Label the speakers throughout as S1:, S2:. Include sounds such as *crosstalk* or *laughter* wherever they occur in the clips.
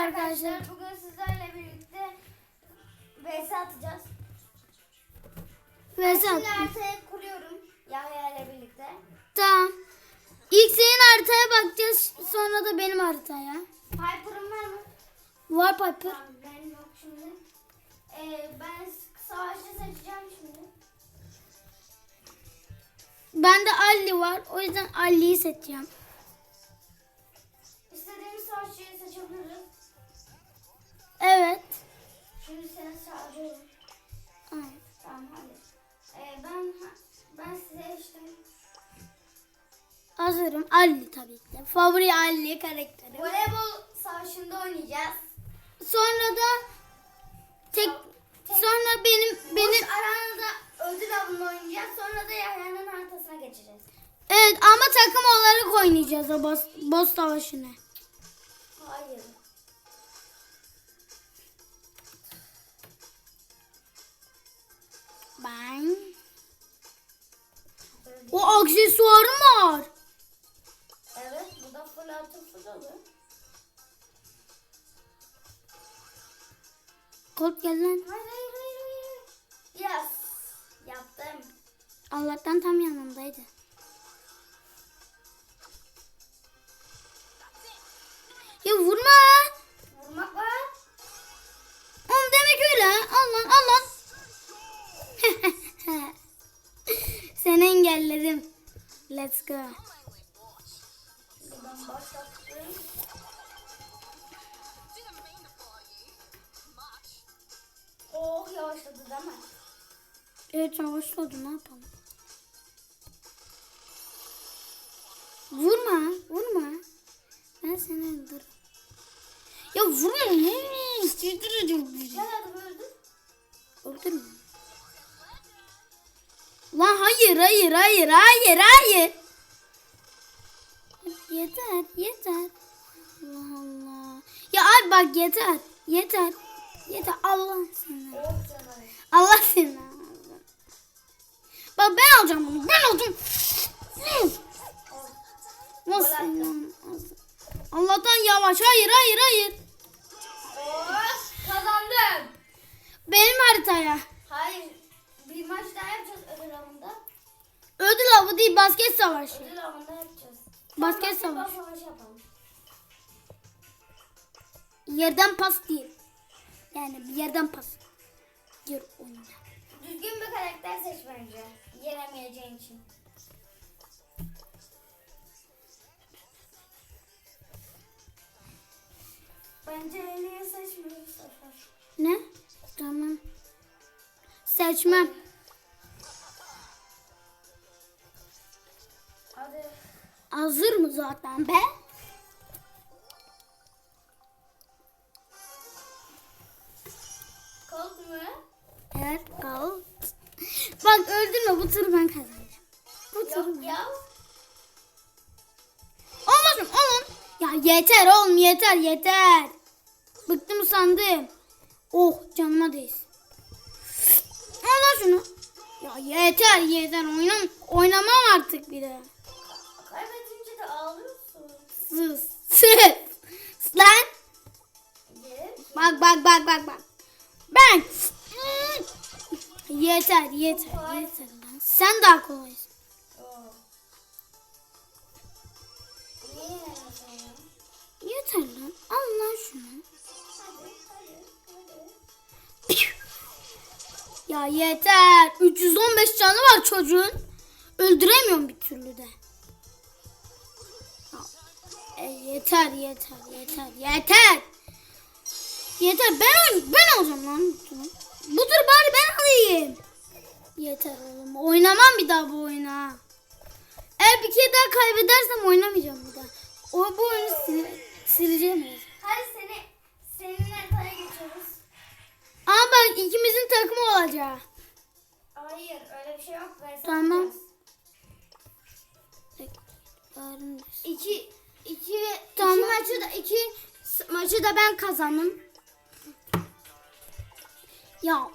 S1: arkadaşlar.
S2: Bugün sizlerle birlikte VS atacağız. Şimdi
S1: sen.
S2: haritayı kuruyorum Yahya ile birlikte.
S1: Tamam. İlk senin haritaya bakacağız. Sonra da benim haritaya.
S2: Piper'ın var mı?
S1: Var Piper.
S2: Tamam benim yok şimdi. Ee, ben savaşçı seçeceğim şimdi.
S1: Bende Ali var. O yüzden Ali'yi seçeceğim. Evet.
S2: Şimdi seni çağırıyorum.
S1: Ay.
S2: Tamam hadi. Ee, ben ben size işte
S1: Hazırım. Ali tabii ki de. Favori Ali karakteri.
S2: voleybol savaşında oynayacağız.
S1: Sonra da tek sonra benim
S2: Benim
S1: benim
S2: aranızda ödül avında oynayacağız. Sonra da Yahya'nın haritasına geçeceğiz.
S1: evet ama takım olarak oynayacağız o boss, boss savaşını.
S2: Hayır.
S1: Ben o aksesuarım var.
S2: Evet, bu da full olur.
S1: Colt gel lan.
S2: Hayır, hayır, hayır, hayır. Yes. Yaptım.
S1: Allah'tan tam yanındaydı. Ya vurma.
S2: Vurmak var.
S1: Oğlum demek öyle. Al lan Seni engelledim. Let's go.
S2: Oh yavaşladı değil mi?
S1: Evet yavaşladı ne yapalım. Vurma vurma. Ben seni öldürürüm. Ya vurma vurma. Sindireceğim bizi.
S2: Gel hadi öldür.
S1: Öldürme. Lan hayır hayır hayır hayır hayır. Yeter yeter. Allah Allah. Ya abi bak yeter. Yeter. Yeter Allah seni. Allah seni. Bak ben alacağım bunu. Ben alacağım. Nasıl? Allah'tan yavaş. Hayır hayır hayır.
S2: Kazandım.
S1: Benim haritaya.
S2: Hayır. Bir maç daha yapacağız. Ödül
S1: avı değil basket savaşı.
S2: Ödül avında yapacağız.
S1: Basket
S2: Basketbol
S1: savaşı.
S2: savaşı yapalım.
S1: Yerden pas değil. Yani bir yerden pas. Gir oyna.
S2: Düzgün bir karakter seç bence. Yenemeyeceğin için. Bence bu sefer.
S1: Ne? Tamam. Seçmem. Hazır mı zaten be?
S2: Colt mu?
S1: Evet kal. Bak öldürme bu turu ben kazanacağım. Bu turu
S2: Yok
S1: ben.
S2: ya.
S1: Olmasın olun. Ya yeter oğlum yeter yeter. Bıktım sandım. Oh canıma değsin. Al şunu. Ya yeter yeter oynam oynamam artık bir de. Lan. Bak bak bak bak bak. Ben. Yeter yeter yeter lan. Sen daha kolaysın. Yeter lan. Al lan şunu. Ya yeter. 315 canı var çocuğun. Öldüremiyorum bir türlü de. Yeter yeter yeter yeter. Yeter ben ben alacağım lan bu tur bari ben alayım. Yeter oğlum. Oynamam bir daha bu oyunu ha. Eğer bir kere daha kaybedersem oynamayacağım bir daha. O bu oyunu sil- sileceğim.
S2: Hadi seni senin haritaya geçiyoruz.
S1: Ama bak ikimizin takımı olacak.
S2: Hayır öyle bir şey yok. Versen
S1: Tamam. Yarın
S2: İki, iki,
S1: Tamam.
S2: iki maçı da iki maçı da ben kazandım.
S1: Ya.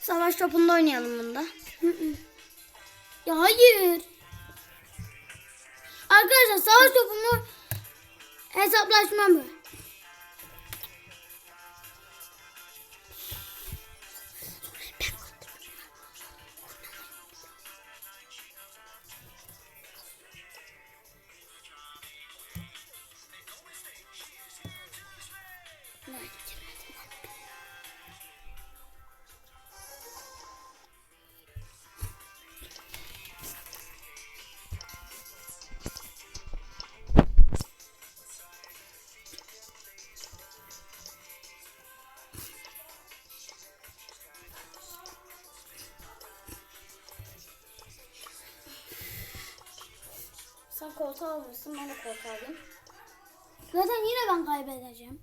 S2: Savaş topunda oynayalım bunda.
S1: Ya hayır. arkadaşlar savaş topumu hesaplaşma mı?
S2: Sen koltuğa alırsın ben de koltuğa alayım.
S1: Zaten yine ben kaybedeceğim.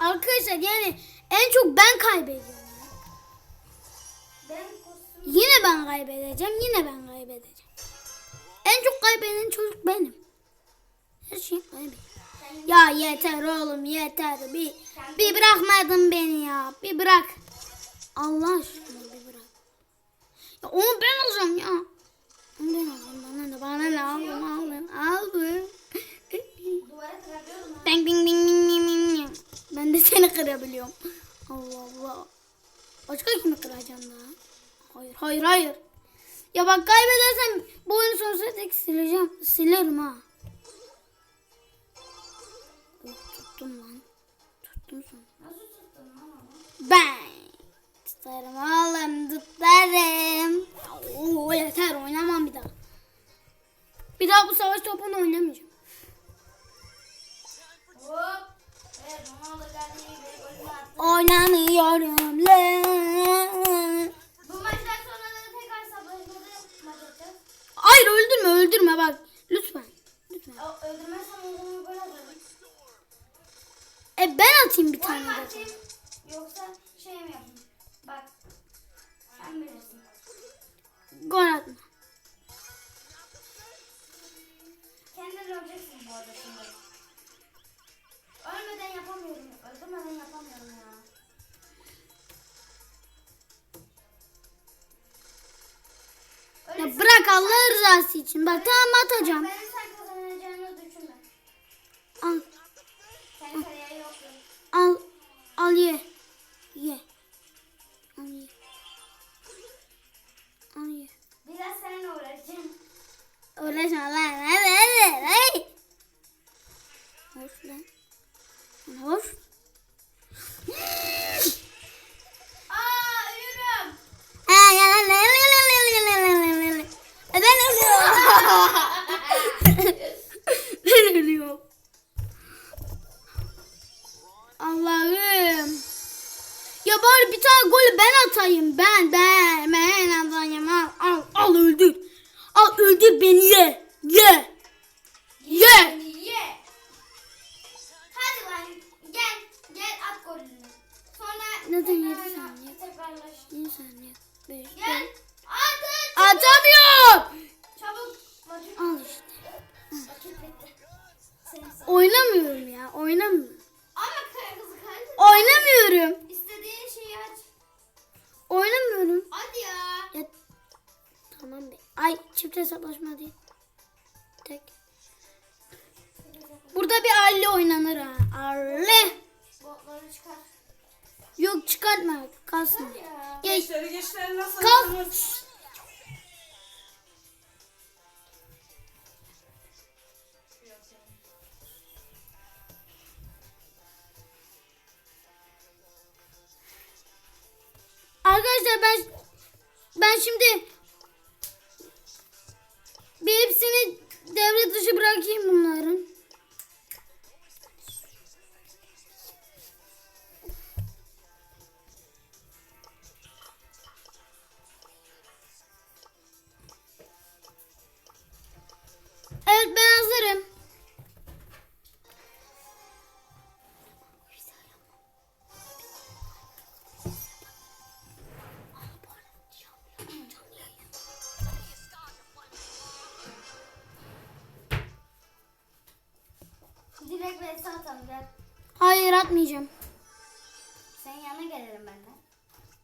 S1: Arkadaşlar yani en çok ben kaybediyorum.
S2: Ben.
S1: Yine ben kaybedeceğim. Yine ben kaybedeceğim. En çok kaybeden çocuk benim. Her şeyi kaybediyorum. Ya yeter oğlum yeter. Bir, bir bırakmadın beni ya. Bir bırak. Allah aşkına bir bırak. Ya onu ben alacağım ya. Onu ben alacağım. Ne bana ne.
S2: Duvara kırabiliyorum ha.
S1: Bang bing bing bing bing bing bing. Ben de seni kırabiliyorum. Allah Allah. Başka kimi kıracağım daha? Hayır hayır hayır. Ya bak kaybedersem bu oyunu sonsuza dek sileceğim. Silerim ha. Oh, tuttum lan. Tuttum son.
S2: Nasıl tuttun lan?
S1: Ben tutarım oğlum tutarım. Oo, yeter oynamam bir daha. Bir daha bu savaş topunu oynamayacağım. Oynamıyorum lan.
S2: Bu maçtan sonra da tekrar maç atacağız.
S1: Hayır öldürme öldürme bak. Lütfen. Lütfen.
S2: O öldürmezsem zaman gol atarım.
S1: E ben atayım bir tane de.
S2: atayım yoksa
S1: rızası için. Bak tamam atacağım.
S2: Ya
S1: bari bir tane golü ben atayım. Ben ben ben atayım. Al al al öldür. Al öldür beni ye. Ye. Ye.
S2: Ye. Hadi lan gel gel at golünü. Sonra
S1: Neden yedi saniye? Bir saniye. Beş,
S2: Gel. At at.
S1: Atamıyorum.
S2: Çabuk.
S1: Al işte. Oynamıyorum ya. Oynamıyorum.
S2: Ama kırmızı kaldı.
S1: Oynamıyorum. Oynamıyorum.
S2: Hadi ya.
S1: Ya tamam be. Ay çift hesaplaşma değil. Tek. Burada bir aile oynanır ha. Aile.
S2: Botları çıkar.
S1: Yok çıkartma. Kalsın.
S2: Ya,
S3: Gençleri gençleri nasıl?
S1: kal. Arkadaşlar ben ben şimdi bir hepsini devre dışı bırakayım bunların.
S2: Gel.
S1: Hayır atmayacağım.
S2: Senin yanına gelirim ben de.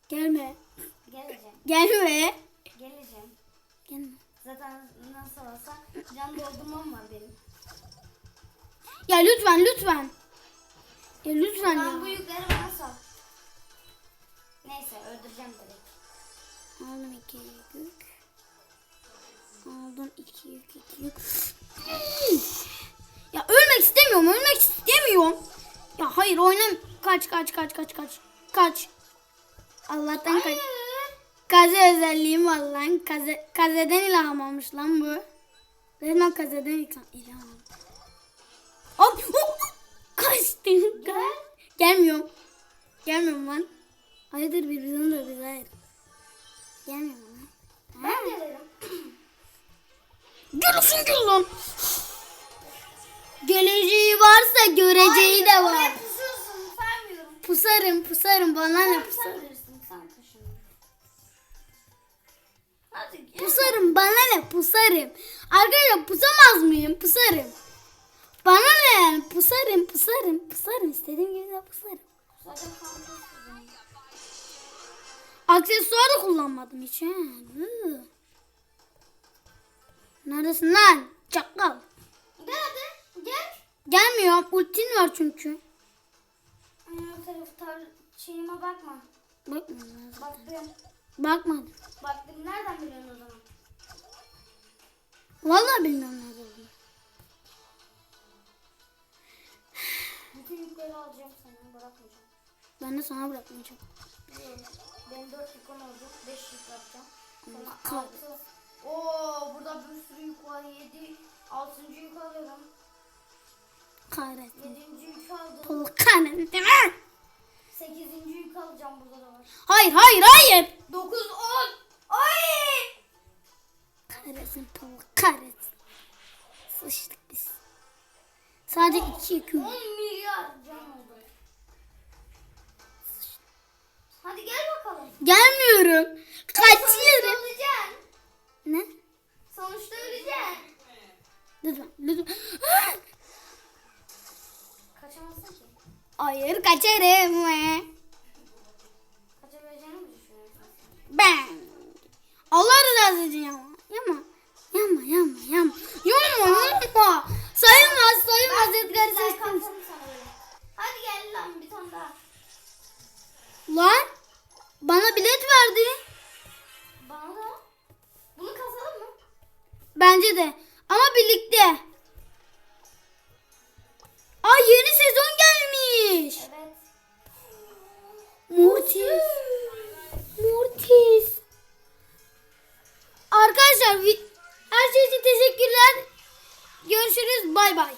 S1: Gelme.
S2: Geleceğim.
S1: Gelme.
S2: Geleceğim.
S1: Gelme.
S2: Zaten nasıl olsa can doldurmam var benim.
S1: Ya lütfen lütfen. Ya lütfen
S2: Ben bu
S1: ya.
S2: yükleri bana sal. Neyse öldüreceğim direkt.
S1: Aldım iki yük. Aldım iki yük iki yük. *gasps* Ya ölmek istemiyorum ölmek istemiyorum. Ya hayır oynam. Kaç kaç kaç kaç kaç. Kaç. Allah'tan kaç. Kaze özelliğim var lan. Kaze, kazeden ilham almış lan bu. Resmen kazeden ilham, almış. Hop hop. Kaçtım.
S2: Gel.
S1: Gelmiyorum. Gelmiyorum lan. Hayırdır birbirini de biz hayır. Gelmiyorum lan.
S2: Ben gelirim.
S1: Gülsün gül lan. Geleceği varsa göreceği de
S2: Hayır,
S1: var.
S2: oraya pusuyorsun. Vermiyorum.
S1: Pusarım pusarım bana ne pusarım. Pusarım bana ne pusarım. Arkadaşlar pusamaz mıyım? Pusarım. Bana ne yani? Pusarım pusarım pusarım. İstediğim gibi de pusarım. Aksesuar da kullanmadım hiç. he. Neredesin lan? Çakal.
S2: Gel hadi. Gel.
S1: Gelmiyorum. Ultin var çünkü.
S2: O taraftar şeyime bakma.
S1: Bakmadım.
S2: Baktım.
S1: Bakmadım.
S2: Baktım. Nereden biliyorsun o zaman?
S1: Vallahi bilmiyorum nerede olduğunu.
S2: Bütün yükleri alacağım sana. Bırakmayacağım.
S1: Ben de sana bırakmayacağım.
S2: Biliyorum. Benim 4 yük olacak. 5 yük yapacağım.
S1: Allah
S2: Sonra
S1: kahretsin.
S2: 6. Oo burada bir sürü yük var. 7. 6. yük alıyorum.
S1: Kahretsin.
S2: 7. yük aldım.
S1: Allah kahretsin. değil mi?
S2: 8. yük alacağım. Burada da var.
S1: Hayır hayır hayır.
S2: 9. 10. Ay!
S1: Kahretsin Allah kahretsin. Sıçtık biz. Sadece iki yüküm.
S2: 10 milyar can oldu. Hadi gel bakalım.
S1: Gelmiyorum. Kaçıyorum. Ne?
S2: Düşünüyorsun?
S1: Ben. Allah rızası için yapma. Yapma. Yapma yapma yapma. Yapma yapma. Sayılmaz sayılmaz Edgar
S2: böyle. Hadi gel lan bir tane daha.
S1: Lan. Bana bilet verdi.
S2: Bana da. Bunu kazalım mı?
S1: Bence de. Ama birlikte. Ay yeni sezon gelmiş.
S2: Evet.
S1: Mortis. Mortis. Arkadaşlar her şey için teşekkürler. Görüşürüz. Bay bay.